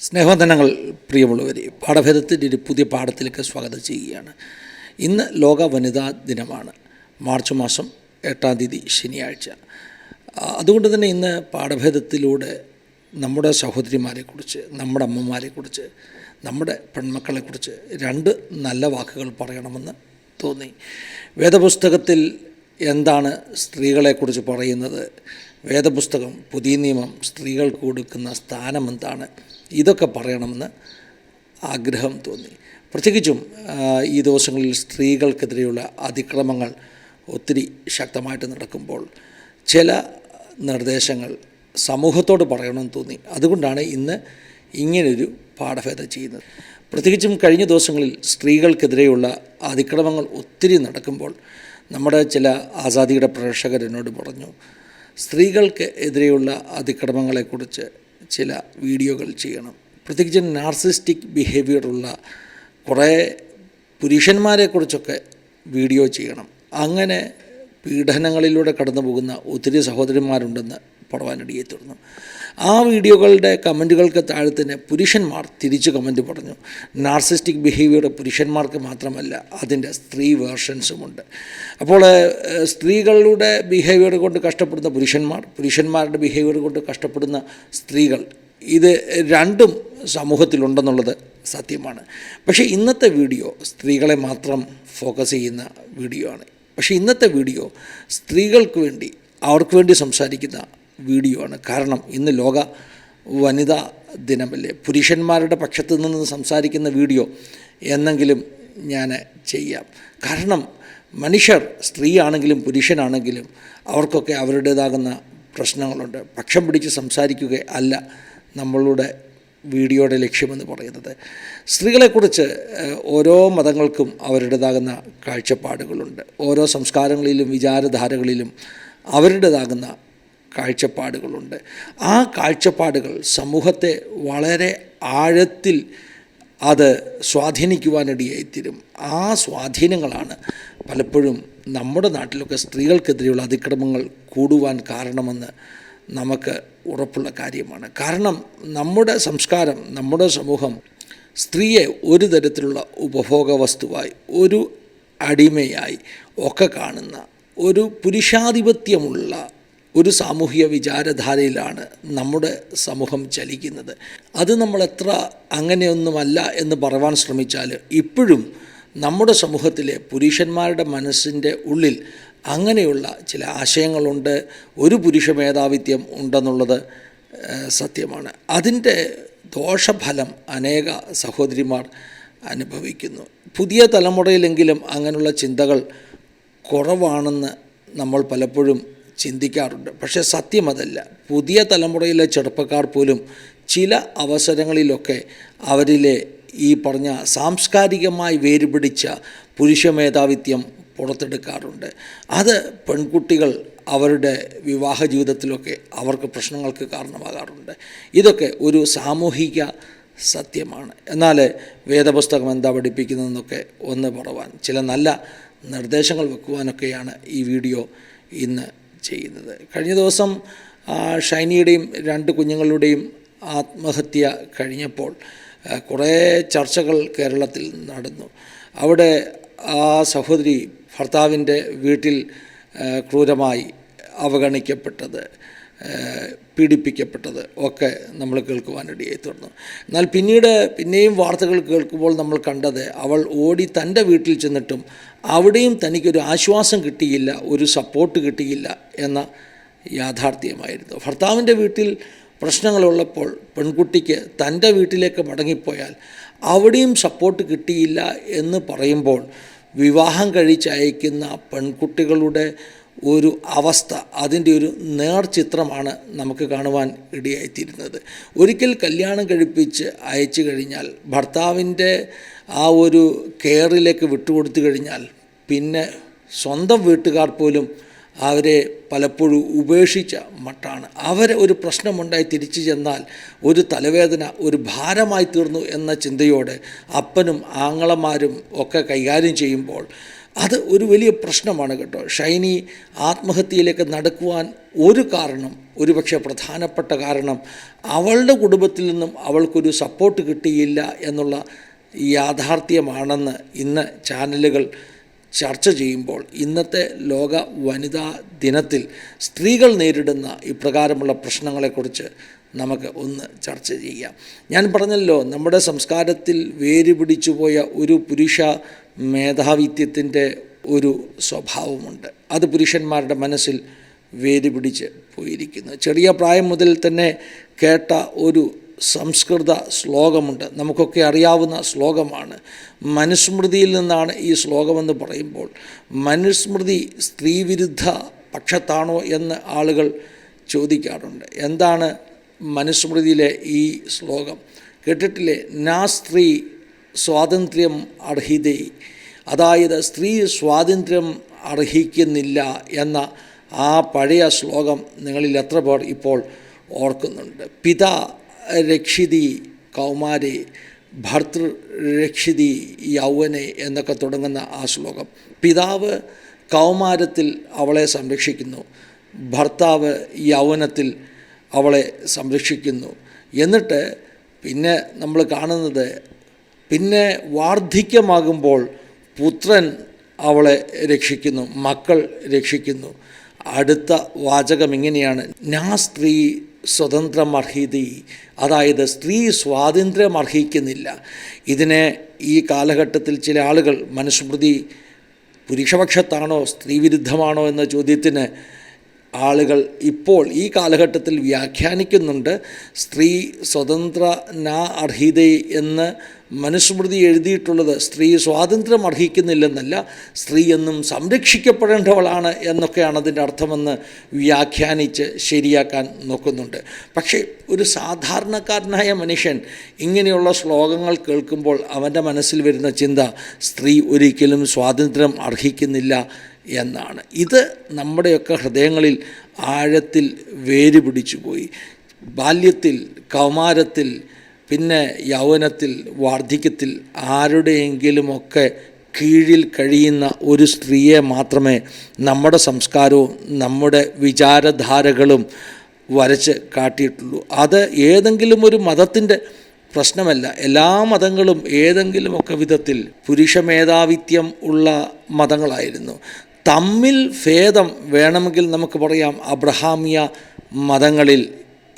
സ്നേഹവന്ദനങ്ങൾ പ്രിയമുള്ളവരെ പാഠഭേദത്തിന്റെ ഒരു പുതിയ പാഠത്തിലേക്ക് സ്വാഗതം ചെയ്യുകയാണ്. ഇന്ന് ലോക വനിതാ ദിനമാണ്. മാർച്ച് മാസം എട്ടാം തീയതി ശനിയാഴ്ച. അതുകൊണ്ട് തന്നെ ഇന്ന് പാഠഭേദത്തിലൂടെ നമ്മുടെ സഹോദരിമാരെക്കുറിച്ച് നമ്മുടെ അമ്മമാരെക്കുറിച്ച് നമ്മുടെ പെൺമക്കളെക്കുറിച്ച് രണ്ട് നല്ല വാക്കുകൾ പറയണമെന്ന് തോന്നി. വേദപുസ്തകത്തിൽ എന്താണ് സ്ത്രീകളെക്കുറിച്ച് പറയുന്നത്? വേദപുസ്തകം പുതിയ നിയമം സ്ത്രീകൾക്ക് കൊടുക്കുന്ന സ്ഥാനം എന്താണ്? ഇതൊക്കെ പറയണമെന്ന് ആഗ്രഹം തോന്നി. പ്രത്യേകിച്ചും ഈ ദിവസങ്ങളിൽ സ്ത്രീകൾക്കെതിരെയുള്ള അതിക്രമങ്ങൾ ഒത്തിരി ശക്തമായിട്ട് നടക്കുമ്പോൾ ചില നിർദ്ദേശങ്ങൾ സമൂഹത്തോട് പറയണമെന്ന് തോന്നി. അതുകൊണ്ടാണ് ഇന്ന് ഇങ്ങനൊരു പാഠഭേദം ചെയ്യുന്നത്. പ്രത്യേകിച്ചും കഴിഞ്ഞ ദിവസങ്ങളിൽ സ്ത്രീകൾക്കെതിരെയുള്ള അതിക്രമങ്ങൾ ഒത്തിരി നടക്കുമ്പോൾ നമ്മുടെ ചില ആസാദിയുടെ പ്രേക്ഷകർ എന്നോട് പറഞ്ഞു സ്ത്രീകൾക്ക് എതിരെയുള്ള അതിക്രമങ്ങളെക്കുറിച്ച് ചില വീഡിയോകൾ ചെയ്യണം. പ്രത്യേകിച്ച് നാർസിസ്റ്റിക് ബിഹേവിയറുള്ള കുറേ പുരുഷന്മാരെക്കുറിച്ചൊക്കെ വീഡിയോ ചെയ്യണം. അങ്ങനെ പീഡനങ്ങളിലൂടെ കടന്നു പോകുന്ന ഒത്തിരി സഹോദരന്മാരുണ്ടെന്ന് പറവാനിടയെ തുടർന്നു ആ വീഡിയോകളുടെ കമന്റുകൾക്ക് താഴെ തന്നെ പുരുഷന്മാർ തിരിച്ച് കമന്റ് പറഞ്ഞു. നാർസിസ്റ്റിക് ബിഹേവിയർ പുരുഷന്മാർക്ക് മാത്രമല്ല അതിന്റെ സ്ത്രീ വേർഷൻസുമുണ്ട്. അപ്പോൾ സ്ത്രീകളുടെ ബിഹേവിയർ കൊണ്ട് കഷ്ടപ്പെടുന്ന പുരുഷന്മാർ പുരുഷന്മാരുടെ ബിഹേവിയർ കൊണ്ട് കഷ്ടപ്പെടുന്ന സ്ത്രീകൾ ഇത് രണ്ടും സമൂഹത്തിലുണ്ടെന്നുള്ളത് സത്യമാണ്. പക്ഷേ ഇന്നത്തെ വീഡിയോ സ്ത്രീകളെ മാത്രം ഫോക്കസ് ചെയ്യുന്ന വീഡിയോ ആണ് പക്ഷേ ഇന്നത്തെ വീഡിയോ സ്ത്രീകൾക്ക് വേണ്ടി അവർക്ക് വേണ്ടി സംസാരിക്കുന്ന വീഡിയോ ആണ് കാരണം ഇന്ന് ലോക വനിതാ ദിനമല്ലേ? പുരുഷന്മാരുടെ പക്ഷത്തു നിന്ന് സംസാരിക്കുന്ന വീഡിയോ എന്നെങ്കിലും ഞാൻ ചെയ്യാം. കാരണം മനുഷ്യർ സ്ത്രീ ആണെങ്കിലും പുരുഷനാണെങ്കിലും അവർക്കൊക്കെ അവരുടേതാകുന്ന പ്രശ്നങ്ങളുണ്ട്. പക്ഷം പിടിച്ച് സംസാരിക്കുക അല്ല നമ്മളുടെ വീഡിയോയുടെ ലക്ഷ്യമെന്ന് പറയുന്നത്. സ്ത്രീകളെക്കുറിച്ച് ഓരോ മതങ്ങൾക്കും അവരുടേതാകുന്ന കാഴ്ചപ്പാടുകളുണ്ട്. ഓരോ സംസ്കാരങ്ങളിലും വിചാരധാരകളിലും അവരുടേതാകുന്ന കാഴ്ചപ്പാടുകളുണ്ട്. ആ കാഴ്ചപ്പാടുകൾ സമൂഹത്തെ വളരെ ആഴത്തിൽ അത് സ്വാധീനിക്കുവാനിടയായിത്തീരും. ആ സ്വാധീനങ്ങളാണ് പലപ്പോഴും നമ്മുടെ നാട്ടിലൊക്കെ സ്ത്രീകൾക്കെതിരെയുള്ള അതിക്രമങ്ങൾ കൂടുവാൻ കാരണമെന്ന് നമുക്ക് ഉറപ്പുള്ള കാര്യമാണ്. കാരണം നമ്മുടെ സംസ്കാരം നമ്മുടെ സമൂഹം സ്ത്രീയെ ഒരു തരത്തിലുള്ള ഉപഭോഗ വസ്തുവായി ഒരു അടിമയായി ഒക്കെ കാണുന്ന ഒരു പുരുഷാധിപത്യമുള്ള ഒരു സാമൂഹിക വിചാരധാരയിലാണ് നമ്മുടെ സമൂഹം ചലിക്കുന്നത്. അത് നമ്മൾ എത്ര അങ്ങനെയൊന്നുമല്ല എന്ന് പറയാൻ ശ്രമിച്ചാൽ ഇപ്പോഴും നമ്മുടെ സമൂഹത്തിലെ പുരുഷന്മാരുടെ മനസ്സിന്റെ ഉള്ളിൽ അങ്ങനെയുള്ള ചില ആശയങ്ങളുണ്ട്. ഒരു പുരുഷ മേധാവിത്യം ഉണ്ടെന്നുള്ളത് സത്യമാണ്. അതിന്റെ ദോഷഫലം അനേക സഹോദരിമാർ അനുഭവിക്കുന്നു. പുതിയ തലമുറയിലെങ്കിലും അങ്ങനെയുള്ള ചിന്തകൾ കുറവാണെന്ന് നമ്മൾ പലപ്പോഴും ചിന്തിക്കാറുണ്ട്. പക്ഷേ സത്യം അതല്ല പുതിയ തലമുറയിലെ ചെറുപ്പക്കാർ പോലും ചില അവസരങ്ങളിലൊക്കെ അവരിലെ ഈ പറഞ്ഞ സാംസ്കാരികമായി വേരുപിടിച്ച പുരുഷ മേധാവിത്യം പുറത്തെടുക്കാറുണ്ട്. അത് പെൺകുട്ടികൾ അവരുടെ വിവാഹ ജീവിതത്തിലൊക്കെ അവർക്ക് പ്രശ്നങ്ങൾക്ക് കാരണമാകാറുണ്ട്. ഇതൊക്കെ ഒരു സാമൂഹിക സത്യമാണ്. എന്നാൽ വേദപുസ്തകം എന്താ പഠിപ്പിക്കുന്നതെന്നൊക്കെ ഒന്ന് പറവാൻ ചില നല്ല നിർദ്ദേശങ്ങൾ വെക്കുവാനൊക്കെയാണ് ഈ വീഡിയോ ഇന്ന് ചെയ്യുന്നത്. കഴിഞ്ഞ ദിവസം ഷൈനിയുടെയും രണ്ട് കുഞ്ഞുങ്ങളുടെയും ആത്മഹത്യ കഴിഞ്ഞപ്പോൾ കുറേ ചർച്ചകൾ കേരളത്തിൽ നടന്നു. അവിടെ ആ സഹോദരി ഭർത്താവിന്റെ വീട്ടിൽ ക്രൂരമായി അവഗണിക്കപ്പെട്ടത്. പീഡിപ്പിക്കപ്പെട്ടത് ഒക്കെ നമ്മൾ കേൾക്കുവാനിടയായി തുടർന്നു. എന്നാൽ പിന്നീട് പിന്നെയും വാർത്തകൾ കേൾക്കുമ്പോൾ നമ്മൾ കണ്ടത് അവൾ ഓടി തന്റെ വീട്ടിൽ ചെന്നിട്ടും അവിടെയും തനിക്കൊരു ആശ്വാസം കിട്ടിയില്ല ഒരു സപ്പോർട്ട് കിട്ടിയില്ല എന്ന യാഥാർത്ഥ്യമായിരുന്നു. ഭർത്താവിന്റെ വീട്ടിൽ പ്രശ്നങ്ങളുള്ളപ്പോൾ പെൺകുട്ടിക്ക് തന്റെ വീട്ടിലേക്ക് മടങ്ങിപ്പോയാൽ അവിടെയും സപ്പോർട്ട് കിട്ടിയില്ല എന്ന് പറയുമ്പോൾ വിവാഹം കഴിച്ചയക്കുന്ന പെൺകുട്ടികളുടെ ഒരു അവസ്ഥ അതിന്റെ ഒരു നേർചിത്രമാണ് നമുക്ക് കാണുവാൻ ഇടയായിത്തീരുന്നത്. ഒരിക്കൽ കല്യാണം കഴിപ്പിച്ച് അയച്ചു കഴിഞ്ഞാൽ ഭർത്താവിന്റെ ആ ഒരു കെയറിലേക്ക് വിട്ടുകൊടുത്തു കഴിഞ്ഞാൽ പിന്നെ സ്വന്തം വീട്ടുകാർ പോലും അവരെ പലപ്പോഴും ഉപേക്ഷിച്ച മട്ടാണ്. അവരെ ഒരു പ്രശ്നമുണ്ടായി തിരിച്ചു ചെന്നാൽ ഒരു തലവേദന ഒരു ഭാരമായി തീർന്നു എന്ന ചിന്തയോടെ അപ്പനും ആങ്ങളമാരും ഒക്കെ കൈകാര്യം ചെയ്യുമ്പോൾ അത് ഒരു വലിയ പ്രശ്നമാണ് കേട്ടോ. ഷൈനി ആത്മഹത്യയിലേക്ക് നടക്കുവാൻ ഒരു കാരണം ഒരുപക്ഷെ പ്രധാനപ്പെട്ട കാരണം അവളുടെ കുടുംബത്തിൽ നിന്നും അവൾക്കൊരു സപ്പോർട്ട് കിട്ടിയില്ല എന്നുള്ള യാഥാർത്ഥ്യമാണെന്ന് ഇന്ന് ചാനലുകൾ ചർച്ച ചെയ്യുമ്പോൾ ഇന്നത്തെ ലോക വനിതാ ദിനത്തിൽ സ്ത്രീകൾ നേരിടുന്ന ഇപ്രകാരമുള്ള പ്രശ്നങ്ങളെക്കുറിച്ച് നമുക്ക് ഒന്ന് ചർച്ച ചെയ്യാം. ഞാൻ പറഞ്ഞല്ലോ നമ്മുടെ സംസ്കാരത്തിൽ വേര് പിടിച്ചുപോയ ഒരു പുരുഷ മേധാവിത്വത്തിന്റെ ഒരു സ്വഭാവമുണ്ട്. അത് പുരുഷന്മാരുടെ മനസ്സിൽ വേരുപിടിച്ച് പോയിരിക്കുന്നു. ചെറിയ പ്രായം മുതൽ തന്നെ കേട്ട ഒരു സംസ്കൃത ശ്ലോകമുണ്ട്. നമുക്കൊക്കെ അറിയാവുന്ന ശ്ലോകമാണ്. മനുസ്മൃതിയിൽ നിന്നാണ് ഈ ശ്ലോകമെന്ന് പറയുമ്പോൾ മനുസ്മൃതി സ്ത്രീവിരുദ്ധ പക്ഷത്താണോ എന്ന് ആളുകൾ ചോദിക്കാറുണ്ട്. എന്താണ് മനുസ്മൃതിയിലെ ഈ ശ്ലോകം? കേട്ടിട്ടില്ലേ? നാ സ്ത്രീ സ്വാതന്ത്ര്യം അർഹിതേ. അതായത് സ്ത്രീ സ്വാതന്ത്ര്യം അർഹിക്കുന്നില്ല എന്ന ആ പഴയ ശ്ലോകം നിങ്ങളിൽ എത്ര പേർ ഇപ്പോൾ ഓർക്കുന്നുണ്ട്. പിതാ രക്ഷിതി കൗമാരെ ഭർത്തൃ രക്ഷിതി യൗവനെ എന്നൊക്കെ തുടങ്ങുന്ന ആ ശ്ലോകം. പിതാവ് കൗമാരത്തിൽ അവളെ സംരക്ഷിക്കുന്നു. ഭർത്താവ് യൗവനത്തിൽ അവളെ സംരക്ഷിക്കുന്നു. എന്നിട്ട് പിന്നെ നമ്മൾ കാണുന്നത് പിന്നെ വാർദ്ധക്യമാകുമ്പോൾ പുത്രൻ അവളെ രക്ഷിക്കുന്നു മക്കൾ രക്ഷിക്കുന്നു. അടുത്ത വാചകം ഇങ്ങനെയാണ്. ഞാ സ്ത്രീ സ്വതന്ത്രം അർഹിതി അതായത് സ്ത്രീ സ്വാതന്ത്ര്യം അർഹിക്കുന്നില്ല ഇതിനെ ഈ കാലഘട്ടത്തിൽ ചില ആളുകൾ മനുസ്മൃതി പുരുഷപക്ഷത്താണോ സ്ത്രീവിരുദ്ധമാണോ എന്ന ചോദ്യത്തിന് ആളുകൾ ഇപ്പോൾ ഈ കാലഘട്ടത്തിൽ വ്യാഖ്യാനിക്കുന്നുണ്ട് സ്ത്രീ സ്വതന്ത്ര നാ അർഹിതേ എന്ന് മനുസ്മൃതി എഴുതിയിട്ടുള്ളത് സ്ത്രീ സ്വാതന്ത്ര്യം അർഹിക്കുന്നില്ലെന്നല്ല സ്ത്രീ എന്നും സംരക്ഷിക്കപ്പെടേണ്ടവളാണ് എന്നൊക്കെയാണ് അതിന്റെ അർത്ഥമെന്ന് വ്യാഖ്യാനിച്ച് ശരിയാക്കാൻ നോക്കുന്നുണ്ട്. പക്ഷേ ഒരു സാധാരണക്കാരനായ മനുഷ്യൻ ഇങ്ങനെയുള്ള ശ്ലോകങ്ങൾ കേൾക്കുമ്പോൾ അവന്റെ മനസ്സിൽ വരുന്ന ചിന്ത സ്ത്രീ ഒരിക്കലും സ്വാതന്ത്ര്യം അർഹിക്കുന്നില്ല എന്നാണ്. ഇത് നമ്മുടെയൊക്കെ ഹൃദയങ്ങളിൽ ആഴത്തിൽ വേര് പിടിച്ചു പോയി ബാല്യത്തിൽ കൗമാരത്തിൽ പിന്നെ യൗവനത്തിൽ വാർദ്ധക്യത്തിൽ ആരുടെയെങ്കിലുമൊക്കെ കീഴിൽ കഴിയുന്ന ഒരു സ്ത്രീയെ മാത്രമേ നമ്മുടെ സംസ്കാരവും നമ്മുടെ വിചാരധാരകളും വരച്ച് കാട്ടിയിട്ടുള്ളൂ. അത് ഏതെങ്കിലും ഒരു മതത്തിന്റെ പ്രശ്നമല്ല. എല്ലാ മതങ്ങളും ഏതെങ്കിലുമൊക്കെ വിധത്തിൽ പുരുഷ മേധാവിത്യം ഉള്ള മതങ്ങളായിരുന്നു. തമ്മിൽ ഭേദം വേണമെങ്കിൽ നമുക്ക് പറയാം അബ്രഹാമിയ മതങ്ങളിൽ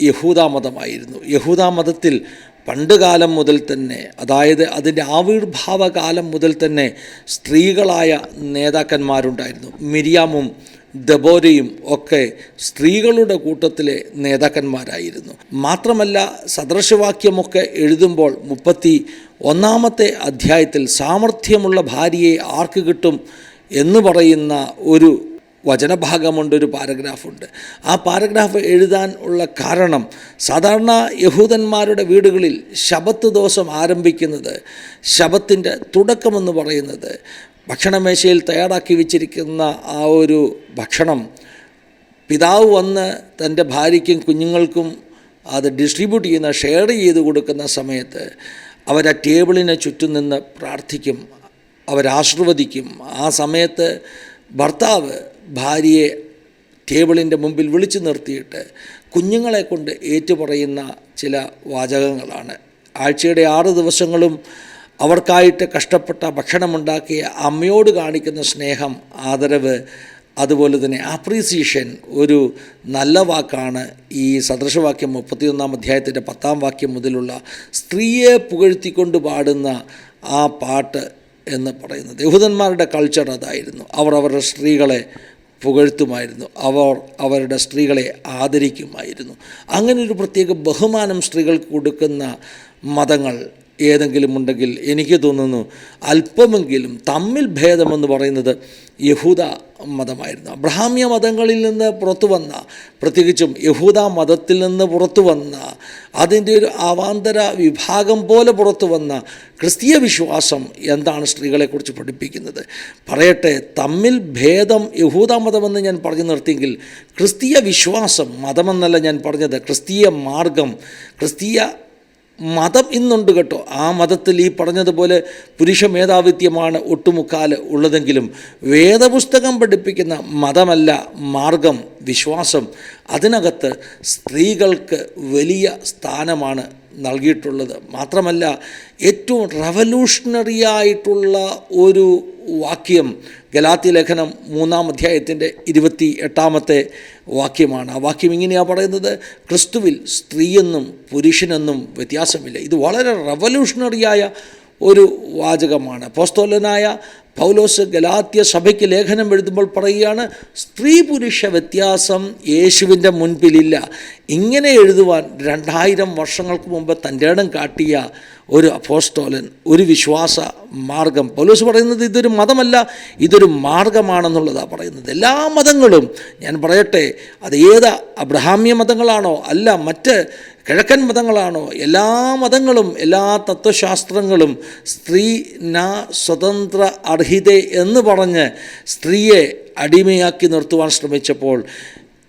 യഹൂദ മതമായിരുന്നു. യഹൂദ മതത്തിൽ പണ്ടുകാലം മുതൽ തന്നെ അതായത് അതിന്റെ ആവിർഭാവ കാലം മുതൽ തന്നെ സ്ത്രീകളായ നേതാക്കന്മാരുണ്ടായിരുന്നു. മിരിയാമും ദബോരയും ഒക്കെ സ്ത്രീകളുടെ കൂട്ടത്തിലെ നേതാക്കന്മാരായിരുന്നു. മാത്രമല്ല സദൃശവാക്യമൊക്കെ എഴുതുമ്പോൾ മുപ്പത്തി ഒന്നാമത്തെ അധ്യായത്തിൽ സാമർഥ്യമുള്ള ഭാര്യയെ ആർക്ക് കിട്ടും? എന്ന് പറയുന്ന ഒരു വചനഭാഗമുണ്ട് ഒരു പാരഗ്രാഫുണ്ട്. ആ പാരഗ്രാഫ് എഴുതാൻ ഉള്ള കാരണം സാധാരണ യഹൂദന്മാരുടെ വീടുകളിൽ ശബത്ത് ദോഷം ആരംഭിക്കുന്നത് ശബത്തിന്റെ തുടക്കമെന്ന് പറയുന്നത് ഭക്ഷണമേശയിൽ തയ്യാറാക്കി വെച്ചിരിക്കുന്ന ആ ഒരു ഭക്ഷണം പിതാവ് വന്ന് തന്റെ ഭാര്യയ്ക്കും കുഞ്ഞുങ്ങൾക്കും അത് ഡിസ്ട്രിബ്യൂട്ട് ചെയ്യുന്ന ഷെയർ ചെയ്ത് കൊടുക്കുന്ന സമയത്ത് അവർ ആ ടേബിളിന് ചുറ്റും നിന്ന് പ്രാർത്ഥിക്കും. അവരാശീർവദിക്കും. ആ സമയത്ത് ഭർത്താവ് ഭാര്യയെ ടേബിളിന്റെ മുമ്പിൽ വിളിച്ചു നിർത്തിയിട്ട് കുഞ്ഞുങ്ങളെ കൊണ്ട് ഏറ്റുപറയുന്ന ചില വാചകങ്ങളാണ്. ആഴ്ചയുടെ ആറ് ദിവസങ്ങളും അവർക്കായിട്ട് കഷ്ടപ്പെട്ട ഭക്ഷണമുണ്ടാക്കിയ അമ്മയോട് കാണിക്കുന്ന സ്നേഹം ആദരവ് അതുപോലെ തന്നെ അപ്രീസിയേഷൻ ഒരു നല്ല വാക്കാണ് ഈ സദൃശവാക്യം മുപ്പത്തിയൊന്നാം അധ്യായത്തിന്റെ പത്താം വാക്യം മുതലുള്ള സ്ത്രീയെ പുകഴ്ത്തിക്കൊണ്ട് പാടുന്ന ആ പാട്ട് എന്ന് പറയുന്നത്. യഹൂദന്മാരുടെ കൾച്ചർ അതായിരുന്നു. അവർ അവരുടെ സ്ത്രീകളെ പുകഴ്ത്തുമായിരുന്നു. അവർ അവരുടെ സ്ത്രീകളെ ആദരിക്കുമായിരുന്നു. അങ്ങനെ ഒരു പ്രത്യേക ബഹുമാനം സ്ത്രീകൾക്ക് കൊടുക്കുന്ന മതങ്ങൾ ഏതെങ്കിലും ഉണ്ടെങ്കിൽ എനിക്ക് തോന്നുന്നു അല്പമെങ്കിലും തമ്മിൽ ഭേദമെന്ന് പറയുന്നത് യഹൂദ മതമായിരുന്നു. അബ്രഹാമ്യ മതങ്ങളിൽ നിന്ന് പുറത്തു വന്ന പ്രത്യേകിച്ചും യഹൂദ മതത്തിൽ നിന്ന് പുറത്തു വന്ന അതിന്റെ ഒരു അവാന്തര വിഭാഗം പോലെ പുറത്തു വന്ന ക്രിസ്തീയ വിശ്വാസം എന്താണ് സ്ത്രീകളെക്കുറിച്ച് പഠിപ്പിക്കുന്നത്? പറയട്ടെ തമ്മിൽ ഭേദം യഹൂദ മതമെന്ന് ഞാൻ പറഞ്ഞു നിർത്തിയെങ്കിൽ ക്രിസ്തീയ വിശ്വാസം മതമെന്നല്ല ഞാൻ പറഞ്ഞത്. ക്രിസ്തീയ മാർഗം ക്രിസ്തീയ മതം ഇന്നുണ്ട് കേട്ടോ. ആ മതത്തിൽ ഈ പറഞ്ഞതുപോലെ പുരുഷ മേധാവിത്യമാണ് ഒട്ടുമുക്കാൽ ഉള്ളതെങ്കിലും വേദപുസ്തകം പഠിപ്പിക്കുന്ന മതമല്ല മാർഗം വിശ്വാസം. അതിനകത്ത് സ്ത്രീകൾക്ക് വലിയ സ്ഥാനമാണ് നൽകിയിട്ടുള്ളത്. മാത്രമല്ല ഏറ്റവും റവല്യൂഷണറി ആയിട്ടുള്ള ഒരു വാക്യം ഗലാത്തി ലേഖനം മൂന്നാം അധ്യായത്തിന്റെ ഇരുപത്തി എട്ടാമത്തെ വാക്യമാണ്. ആ വാക്യം ഇങ്ങനെയാണ് പറയുന്നത് ക്രിസ്തുവിൽ സ്ത്രീയെന്നും പുരുഷനെന്നും വ്യത്യാസമില്ല. ഇത് വളരെ റവല്യൂഷണറിയായ ഒരു വാചകമാണ്. പോസ്തോലനായ പൗലോസ് ഗലാത്യ സഭയ്ക്ക് ലേഖനം എഴുതുമ്പോൾ പറയുകയാണ് സ്ത്രീ പുരുഷ വ്യത്യാസം യേശുവിന്റെ മുൻപിലില്ല. ഇങ്ങനെ എഴുതുവാൻ രണ്ടായിരം വർഷങ്ങൾക്ക് മുമ്പ് തന്റെ ഇടം കാട്ടിയ ഒരു അപ്പോസ്തോലൻ ഒരു വിശ്വാസ മാർഗം. പൗലോസ് പറയുന്നത് ഇതൊരു മതമല്ല ഇതൊരു മാർഗമാണെന്നുള്ളതാണ് പറയുന്നത്. എല്ലാ മതങ്ങളും ഞാൻ പറയട്ടെ അത് ഏത് അബ്രഹാമ്യ മതങ്ങളാണോ അല്ല മറ്റ് കിഴക്കൻ മതങ്ങളാണോ? എല്ലാ മതങ്ങളും എല്ലാ തത്വശാസ്ത്രങ്ങളും സ്ത്രീ ന സ്വതന്ത്ര അർഹിത എന്ന് പറഞ്ഞ് സ്ത്രീയെ അടിമയാക്കി നിർത്തുവാൻ ശ്രമിച്ചപ്പോൾ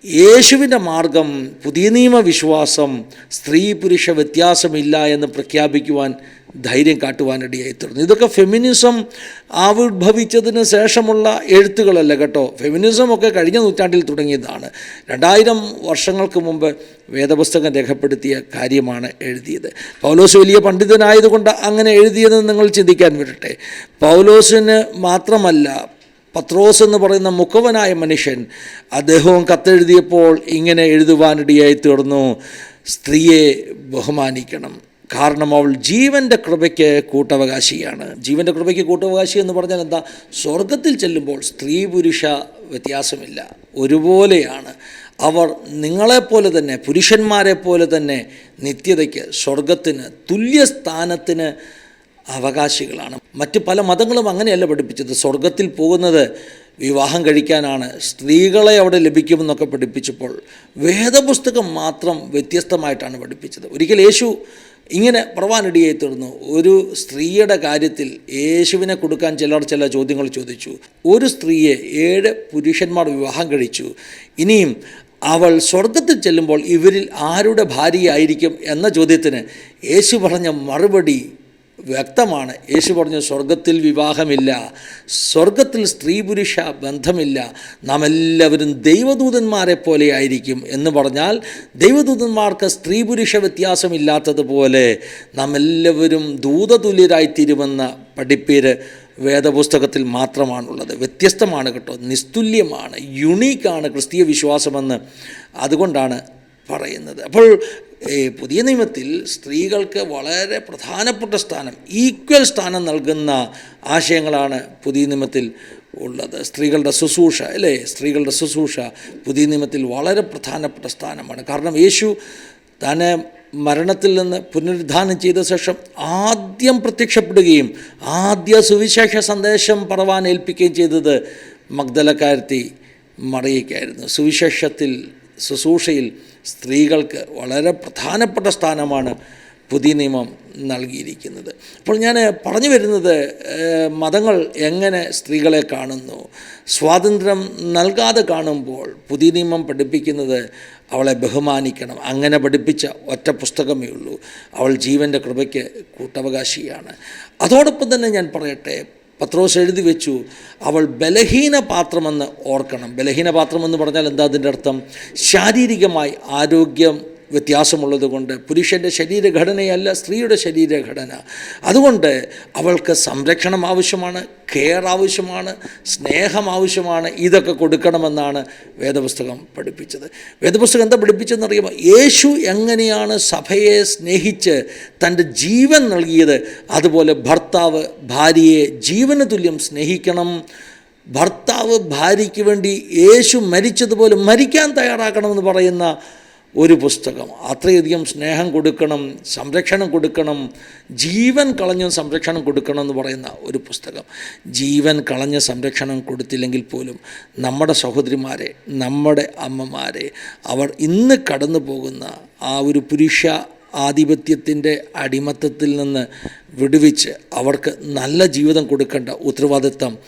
യേശുവിന്റെ മാർഗം പുതിയ നിയമവിശ്വാസം സ്ത്രീ പുരുഷ വ്യത്യാസമില്ല എന്ന് പ്രഖ്യാപിക്കുവാൻ ധൈര്യം കാട്ടുവാനിടയായി തീർന്നു. ഇതൊക്കെ ഫെമിനിസം ആവിർഭവിച്ചതിന് ശേഷമുള്ള എഴുത്തുകളല്ല കേട്ടോ. ഫെമിനിസം ഒക്കെ കഴിഞ്ഞ നൂറ്റാണ്ടിൽ തുടങ്ങിയതാണ്. രണ്ടായിരം വർഷങ്ങൾക്ക് മുമ്പ് വേദപുസ്തകം രേഖപ്പെടുത്തിയ കാര്യമാണ് എഴുതിയത്. പൗലോസ് വലിയ പണ്ഡിതനായതുകൊണ്ട് അങ്ങനെ എഴുതിയതെന്ന് നിങ്ങൾ ചിന്തിക്കാൻ വിടട്ടെ പൗലോസിന് മാത്രമല്ല പത്രോസ് എന്ന് പറയുന്ന മുഖവനായ മനുഷ്യൻ അദ്ദേഹവും കത്തെഴുതിയപ്പോൾ ഇങ്ങനെ എഴുതുവാനിടയായി തീർന്നു. സ്ത്രീയെ ബഹുമാനിക്കണം. കാരണം അവൾ ജീവന്റെ കൃപയ്ക്ക് കൂട്ടവകാശിയാണ്. ജീവന്റെ കൃപയ്ക്ക് കൂട്ടവകാശി എന്ന് പറഞ്ഞാൽ എന്താ? സ്വർഗത്തിൽ ചെല്ലുമ്പോൾ സ്ത്രീ പുരുഷ വ്യത്യാസമില്ല. ഒരുപോലെയാണ്. അവർ നിങ്ങളെപ്പോലെ തന്നെ പുരുഷന്മാരെ പോലെ തന്നെ നിത്യതയ്ക്ക് സ്വർഗത്തിന് തുല്യസ്ഥാനത്തിന് അവകാശികളാണ്. മറ്റ് പല മതങ്ങളും അങ്ങനെയല്ല പഠിപ്പിച്ചത്. സ്വർഗത്തിൽ പോകുന്നത് വിവാഹം കഴിക്കാനാണ് സ്ത്രീകളെ അവിടെ ലഭിക്കുമെന്നൊക്കെ പഠിപ്പിച്ചപ്പോൾ വേദപുസ്തകം മാത്രം വ്യത്യസ്തമായിട്ടാണ് പഠിപ്പിച്ചത്. ഒരിക്കൽ യേശു ഇങ്ങനെ പ്രവാനിടിയായി തീർന്നു ഒരു സ്ത്രീയുടെ കാര്യത്തിൽ യേശുവിനെ കൊടുക്കാൻ ചിലർ ചില ചോദ്യങ്ങൾ ചോദിച്ചു. ഒരു സ്ത്രീയെ ഏഴ് പുരുഷന്മാർ വിവാഹം കഴിച്ചു. ഇനിയും അവൾ സ്വർഗത്തിൽ ചെല്ലുമ്പോൾ ഇവരിൽ ആരുടെ ഭാര്യയായിരിക്കും എന്ന ചോദ്യത്തിന് യേശു പറഞ്ഞ മറുപടി വ്യക്തമാണ്. യേശു പറഞ്ഞു സ്വർഗത്തിൽ വിവാഹമില്ല സ്വർഗത്തിൽ സ്ത്രീ പുരുഷ ബന്ധമില്ല. നാം എല്ലാവരും ദൈവദൂതന്മാരെ പോലെ ആയിരിക്കും. എന്ന് പറഞ്ഞാൽ ദൈവദൂതന്മാർക്ക് സ്ത്രീ പുരുഷ വ്യത്യാസമില്ലാത്തതുപോലെ നാം എല്ലാവരും ദൂതതുല്യരായിത്തീരുമെന്ന പഠിപ്പേര് വേദപുസ്തകത്തിൽ മാത്രമാണുള്ളത്. വ്യത്യസ്തമാണ് കേട്ടോ. നിസ്തുല്യമാണ് യുണീക്കാണ് ക്രിസ്തീയ വിശ്വാസമെന്ന് അതുകൊണ്ടാണ് പറയുന്നത്. അപ്പോൾ പുതിയ നിയമത്തിൽ സ്ത്രീകൾക്ക് വളരെ പ്രധാനപ്പെട്ട സ്ഥാനം ഈക്വൽ സ്ഥാനം നൽകുന്ന ആശയങ്ങളാണ് പുതിയ നിയമത്തിൽ ഉള്ളത്. സ്ത്രീകളുടെ ശുശ്രൂഷ അല്ലേ? സ്ത്രീകളുടെ ശുശ്രൂഷ പുതിയ നിയമത്തിൽ വളരെ പ്രധാനപ്പെട്ട സ്ഥാനമാണ്. കാരണം യേശു തന്നെ മരണത്തിൽ നിന്ന് പുനരുദ്ധാനം ചെയ്ത ശേഷം ആദ്യം പ്രത്യക്ഷപ്പെടുകയും ആദ്യ സുവിശേഷ സന്ദേശം പറവാൻ ഏൽപ്പിക്കുകയും ചെയ്തത് മഗ്ദലക്കാരത്തി മറിയയ്ക്കായിരുന്നു. സുവിശേഷത്തിൽ ശുശ്രൂഷയിൽ സ്ത്രീകൾക്ക് വളരെ പ്രധാനപ്പെട്ട സ്ഥാനമാണ് പുതിയ നിയമം നൽകിയിരിക്കുന്നത്. അപ്പോൾ ഞാൻ പറഞ്ഞു വരുന്നത് മതങ്ങൾ എങ്ങനെ സ്ത്രീകളെ കാണുന്നു? സ്വാതന്ത്ര്യം നൽകാതെ കാണുമ്പോൾ പുതിയ നിയമം പഠിപ്പിക്കുന്നത് അവളെ ബഹുമാനിക്കണം. അങ്ങനെ പഠിപ്പിച്ച ഒറ്റ പുസ്തകമേ ഉള്ളൂ. അവൾ ജീവന്റെ കൃപയ്ക്ക് കൂട്ടവകാശിയാണ്. അതോടൊപ്പം തന്നെ ഞാൻ പറയട്ടെ പത്രോസ് എഴുതി വെച്ചു. അവൾ ബലഹീന പാത്രമെന്ന് ഓർക്കണം. ബലഹീന പാത്രമെന്ന് പറഞ്ഞാൽ എന്താ അതിന്റെ അർത്ഥം? ശാരീരികമായി ആരോഗ്യം വ്യത്യാസമുള്ളത് കൊണ്ട് പുരുഷന്റെ ശരീരഘടനയല്ല സ്ത്രീയുടെ ശരീരഘടന. അതുകൊണ്ട് അവൾക്ക് സംരക്ഷണം ആവശ്യമാണ് കെയർ ആവശ്യമാണ് സ്നേഹം ആവശ്യമാണ് ഇതൊക്കെ കൊടുക്കണമെന്നാണ് വേദപുസ്തകം പഠിപ്പിച്ചത്. വേദപുസ്തകം എന്താ പഠിപ്പിച്ചതെന്നറിയുമ്പോൾ യേശു എങ്ങനെയാണ് സഭയെ സ്നേഹിച്ച് തന്റെ ജീവൻ നൽകിയത്? അതുപോലെ ഭർത്താവ് ഭാര്യയെ ജീവന് തുല്യം സ്നേഹിക്കണം. ഭർത്താവ് ഭാര്യയ്ക്ക് വേണ്ടി യേശു മരിച്ചതുപോലെ മരിക്കാൻ തയ്യാറാക്കണമെന്ന് പറയുന്ന ഒരു പുസ്തകം. അത്രയധികം സ്നേഹം കൊടുക്കണം സംരക്ഷണം കൊടുക്കണം ജീവൻ കളഞ്ഞ സംരക്ഷണം കൊടുക്കണം എന്ന് പറയുന്ന ഒരു പുസ്തകം. ജീവൻ കളഞ്ഞ സംരക്ഷണം കൊടുത്തില്ലെങ്കിൽ പോലും നമ്മുടെ സഹോദരിമാരെ നമ്മുടെ അമ്മമാരെ അവർ ഇന്ന് കടന്നു പോകുന്ന ആ ഒരു പുരുഷ ആധിപത്യത്തിന്റെ അടിമത്തത്തിൽ നിന്ന് വിടുവിച്ച് അവർക്ക് നല്ല ജീവിതം കൊടുക്കേണ്ട ഉത്തരവാദിത്തം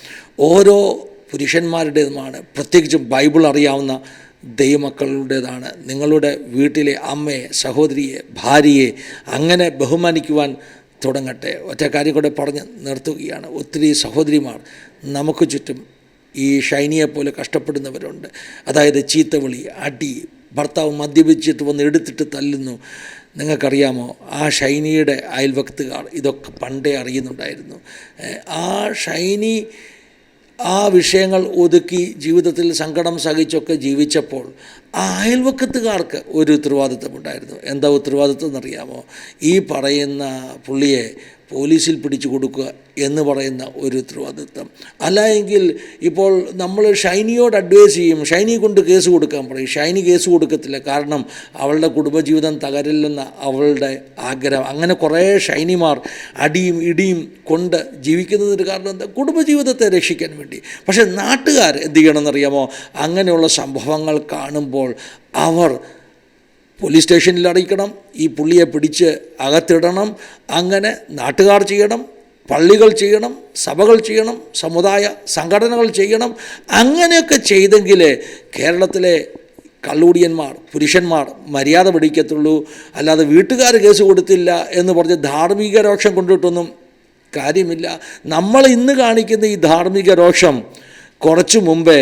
ഓരോ പുരുഷന്മാരുടേതുമാണ്. പ്രത്യേകിച്ചും ബൈബിൾ അറിയാവുന്ന ദൈവമക്കളുടേതാണ്. നിങ്ങളുടെ വീട്ടിലെ അമ്മയെ സഹോദരിയെ ഭാര്യയെ അങ്ങനെ ബഹുമാനിക്കുവാൻ തുടങ്ങട്ടെ. ഒറ്റ കാര്യം കൂടെ പറഞ്ഞ് നിർത്തുകയാണ്. ഒത്തിരി സഹോദരിമാർ നമുക്ക് ചുറ്റും ഈ ഷൈനിയെ പോലെ കഷ്ടപ്പെടുന്നവരുണ്ട്. അതായത് ചീത്തവിളി അടി ഭർത്താവ് മദ്യപിച്ചിട്ട് വന്ന് എടുത്തിട്ട് തല്ലുന്നു. നിങ്ങൾക്കറിയാമോ ആ ഷൈനിയുടെ അയൽവക്തുകാർ ഇതൊക്കെ പണ്ടേ അറിയുന്നുണ്ടായിരുന്നു. ആ ഷൈനി ആ വിഷയങ്ങൾ ഒതുക്കി ജീവിതത്തിൽ സങ്കടം സഹിച്ചൊക്കെ ജീവിച്ചപ്പോൾ ആ അയൽവക്കത്തുകാർക്ക് ഒരു ഉത്തരവാദിത്വമുണ്ടായിരുന്നു എന്താ ഉത്തരവാദിത്വം എന്നറിയാമോ? ഈ പറയുന്ന പുള്ളിയെ പോലീസിൽ പിടിച്ചു കൊടുക്കുക എന്ന് പറയുന്ന ഒരു ഉത്തരവാദിത്വം. അല്ല എങ്കിൽ ഇപ്പോൾ നമ്മൾ ഷൈനിയോട് അഡ്വൈസ് ചെയ്യും ഷൈനി കൊണ്ട് കേസ് കൊടുക്കാൻ പറയും. ഷൈനി കേസ് കൊടുക്കത്തില്ല. കാരണം അവളുടെ കുടുംബജീവിതം തകരില്ലെന്ന അവളുടെ ആഗ്രഹം. അങ്ങനെ കുറേ ഷൈനിമാർ അടിയും ഇടിയും കൊണ്ട് ജീവിക്കുന്നതിന് കാരണം എന്താ? കുടുംബജീവിതത്തെ രക്ഷിക്കാൻ വേണ്ടി. പക്ഷേ നാട്ടുകാർ എന്ത് ചെയ്യണമെന്നറിയാമോ? അങ്ങനെയുള്ള സംഭവങ്ങൾ കാണുമ്പോൾ അവർ പോലീസ് സ്റ്റേഷനിൽ അടയ്ക്കണം. ഈ പുള്ളിയെ പിടിച്ച് അകത്തിടണം. അങ്ങനെ നാട്ടുകാർ ചെയ്യണം പള്ളികൾ ചെയ്യണം സഭകൾ ചെയ്യണം സമുദായ സംഘടനകൾ ചെയ്യണം. അങ്ങനെയൊക്കെ ചെയ്തെങ്കിൽ കേരളത്തിലെ കള്ളൂടിയന്മാർ പുരുഷന്മാർ മര്യാദ പിടിക്കത്തുള്ളൂ. അല്ലാതെ വീട്ടുകാർ കേസ് കൊടുത്തില്ല എന്ന് പറഞ്ഞ് ധാർമ്മിക രോഷം കൊണ്ടിട്ടൊന്നും കാര്യമില്ല. നമ്മൾ ഇന്ന് കാണിക്കുന്ന ഈ ധാർമ്മിക രോഷം കുറച്ചു മുമ്പേ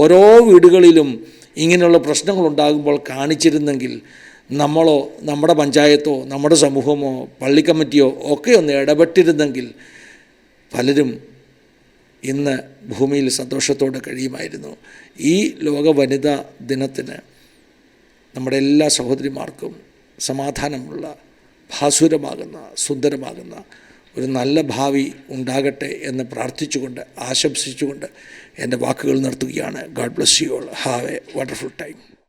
ഓരോ വീടുകളിലും ഇങ്ങനെയുള്ള പ്രശ്നങ്ങളുണ്ടാകുമ്പോൾ കാണിച്ചിരുന്നെങ്കിൽ നമ്മളോ നമ്മുടെ പഞ്ചായത്തോ നമ്മുടെ സമൂഹമോ പള്ളി കമ്മിറ്റിയോ ഒക്കെ ഒന്ന് ഇടപെട്ടിരുന്നെങ്കിൽ പലരും ഇന്ന് ഭൂമിയിൽ സന്തോഷത്തോടെ കഴിയുമായിരുന്നു. ഈ ലോക വനിതാ ദിനത്തിന് നമ്മുടെ എല്ലാ സഹോദരിമാർക്കും സമാധാനമുള്ള ഭാസുരമാകുന്ന സുന്ദരമാകുന്ന ഒരു നല്ല ഭാവി ഉണ്ടാകട്ടെ എന്ന് പ്രാർത്ഥിച്ചുകൊണ്ട് ആശംസിച്ചുകൊണ്ട് എന്റെ വാക്കുകൾ നിർത്തുകയാണ്. God bless you all have a wonderful time